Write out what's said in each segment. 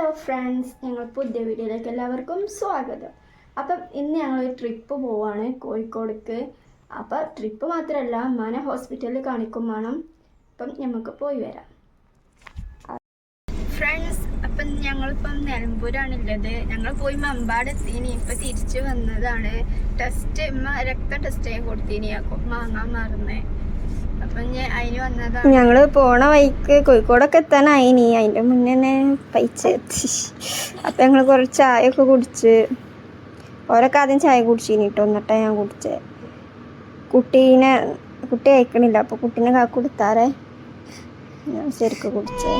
Hello friends ഞങ്ങൾ പുതിയ വീഡിയോയിലേക്ക് എല്ലാവർക്കും സ്വാഗതം. അപ്പം ഇന്ന് ഞങ്ങൾ ട്രിപ്പ് പോവാണ് കോഴിക്കോടേക്ക്. അപ്പം ട്രിപ്പ് മാത്രമല്ല മന ഹോസ്പിറ്റലിൽ കാണിക്കും വേണം. അപ്പം നമുക്ക് പോയി വരാം. ഫ്രണ്ട്സ് അപ്പം ഞങ്ങളിപ്പം നിലമ്പൂരാണുള്ളത്. ഞങ്ങൾ പോയി മമ്പാട് എത്തീനി ഇപ്പം തിരിച്ചു വന്നതാണ്. ടെസ്റ്റ് രക്തം ടെസ്റ്റ് ചെയ്യാൻ കൊടുത്തീനി. മാങ്ങാൻ മറന്നേ അപ്പം ഞാൻ അതിന് വന്നതാണ് ഞങ്ങൾ പോണ വഴിക്ക് കോഴിക്കോടൊക്കെ എത്താനായിനി അതിന്റെ മുന്നേ തന്നെ പൈസ എത്തി. അപ്പൊ ഞങ്ങൾ കുറച്ച് ചായ ഒക്കെ കുടിച്ച് ഓരൊക്കെ ആദ്യം ചായ കുടിച്ചിനി കേട്ടോ എന്നിട്ടാ ഞാൻ കുടിച്ചേ. കുട്ടീനെ കുട്ടി അയക്കണില്ല. അപ്പൊ കുട്ടീനെ കാ കൊടുത്താറേ ഞാൻ ശരിക്കും കുടിച്ചേ.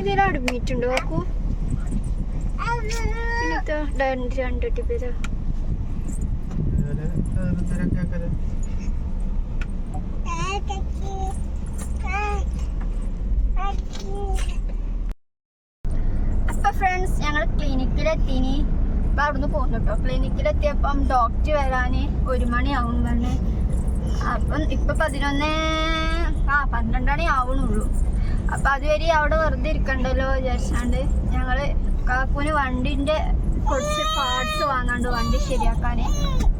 ഇതിൽ അഡ്മിറ്റ് ഉണ്ടോ നോക്കൂ പിന്നെ രണ്ട് പേര് അപ്പൊ ഫ്രണ്ട്സ് ഞങ്ങൾ ക്ലിനിക്കിലെത്തീനി അപ്പൊ അവിടുന്ന് പോന്നു കേട്ടോ ക്ലിനിക്കിലെത്തിയപ്പം ഡോക്ടർ വരാന് ഒരു മണിയാവും പറഞ്ഞ് അപ്പം ഇപ്പൊ പതിനൊന്ന് ആ പന്ത്രണ്ട് മണി ആവണുള്ളൂ. അപ്പൊ അതുവരെ അവിടെ വെറുതെ ഇരിക്കണ്ടല്ലോ വിചാരിച്ചാണ്ട് ഞങ്ങൾ കാക്കൂന് വണ്ടിന്റെ കുറച്ച് പാർട്സ് വാങ്ങാണ്ട് വണ്ടി ശരിയാക്കാന്.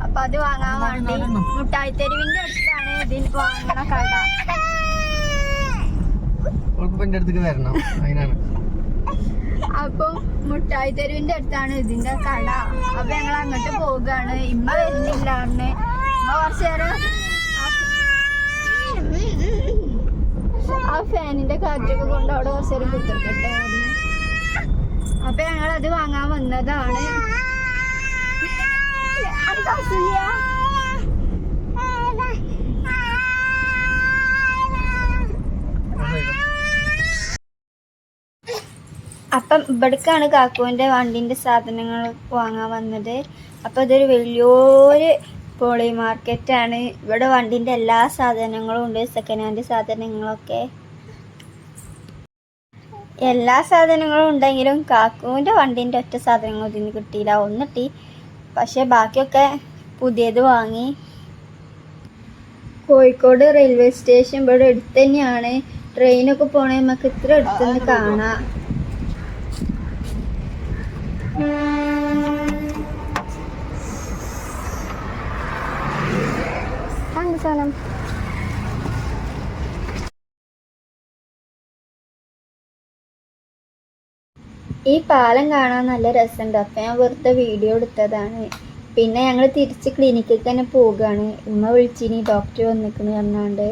അപ്പൊ അത് വാങ്ങാൻ വേണ്ടി മുട്ടായി തെരുവിന്റെ അടുത്താണ് ഇതിന് വാങ്ങണ കട. അടുത്തേക്ക് വരണം. അതിനാണ്. അപ്പൊ മുട്ടായി തെരുവിന്റെ അടുത്താണ് ഇതിന്റെ കട. അപ്പൊ ഞങ്ങൾ അങ്ങോട്ട് പോവുകയാണ്. ഇമ്മ വരുന്നില്ല അന്ന് ഇമ്മ കുറച്ചു നേരം ആ- ഫാനിന്റെ കാറ്റൊക്കെ കൊണ്ട് അവിടെ കുറച്ചു നേരം കുത്തിർക്കട്ടെ പറഞ്ഞ്. അപ്പൊ ഞങ്ങൾ അത് വാങ്ങാൻ വന്നതാണ്. അപ്പം ഇവിടേക്കാണ് കാക്കുവിന്റെ വണ്ടിന്റെ സാധനങ്ങൾ വാങ്ങാൻ വന്നത്. അപ്പോൾ ഇതൊരു വലിയൊരു പോളി മാർക്കറ്റാണ്. ഇവിടെ വണ്ടിന്റെ എല്ലാ സാധനങ്ങളും ഉണ്ട് സെക്കൻഡ് ഹാൻഡ് സാധനങ്ങളൊക്കെ. എല്ലാ സാധനങ്ങളും ഉണ്ടെങ്കിലും കാക്കുവിന്റെ വണ്ടീന്റെ ഒറ്റ സാധനങ്ങൾ ഇതിന് കിട്ടിയില്ല. ഒന്നിട്ടി പക്ഷേ ബാക്കിയൊക്കെ പുതിയത് വാങ്ങി. കോഴിക്കോട് റെയിൽവേ സ്റ്റേഷൻ ഇവിടെ അടുത്ത് തന്നെയാണ്. ട്രെയിനൊക്കെ പോണേ നമുക്ക് ഇത്ര അടുത്തുനിന്ന് കാണാം. സാധനം ഈ പാലം കാണാൻ നല്ല രസമുണ്ട്. അപ്പം ഞാൻ വെറുതെ വീഡിയോ എടുത്തതാണ്. പിന്നെ ഞങ്ങൾ തിരിച്ച് ക്ലിനിക്കിൽ തന്നെ പോവുകയാണ്. ഉമ്മ വിളിച്ചിനി ഡോക്ടർ വന്നിക്കണ് പറഞ്ഞാണ്ട്.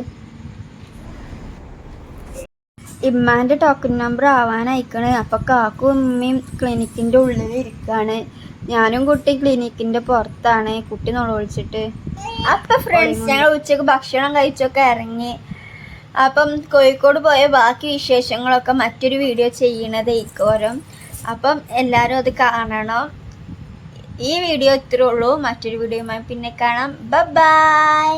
ഇമ്മാന്റെ ടോക്കൺ നമ്പർ ആവാനായിക്കണ്. അപ്പം കാക്കും ഉമ്മയും ക്ലിനിക്കിന്റെ ഉള്ളിൽ ഇരിക്കാണ്. ഞാനും കുട്ടി ക്ലിനിക്കിന്റെ പുറത്താണ്. കുട്ടി വിളിച്ചിട്ട് അപ്പം ഫ്രണ്ട്സ് ഞങ്ങൾ ഉച്ചയ്ക്ക് ഭക്ഷണം കഴിച്ചൊക്കെ ഇറങ്ങി. അപ്പം കോഴിക്കോട് പോയ ബാക്കി വിശേഷങ്ങളൊക്കെ മറ്റൊരു വീഡിയോ ചെയ്യണത് ഇക്കോരം അപ്പം എല്ലാവരും അത് കാണണം. ഈ വീഡിയോ ഇത്രേ ഉള്ളൂ. മറ്റൊരു വീഡിയോയുമായി പിന്നെ കാണാം. ബൈ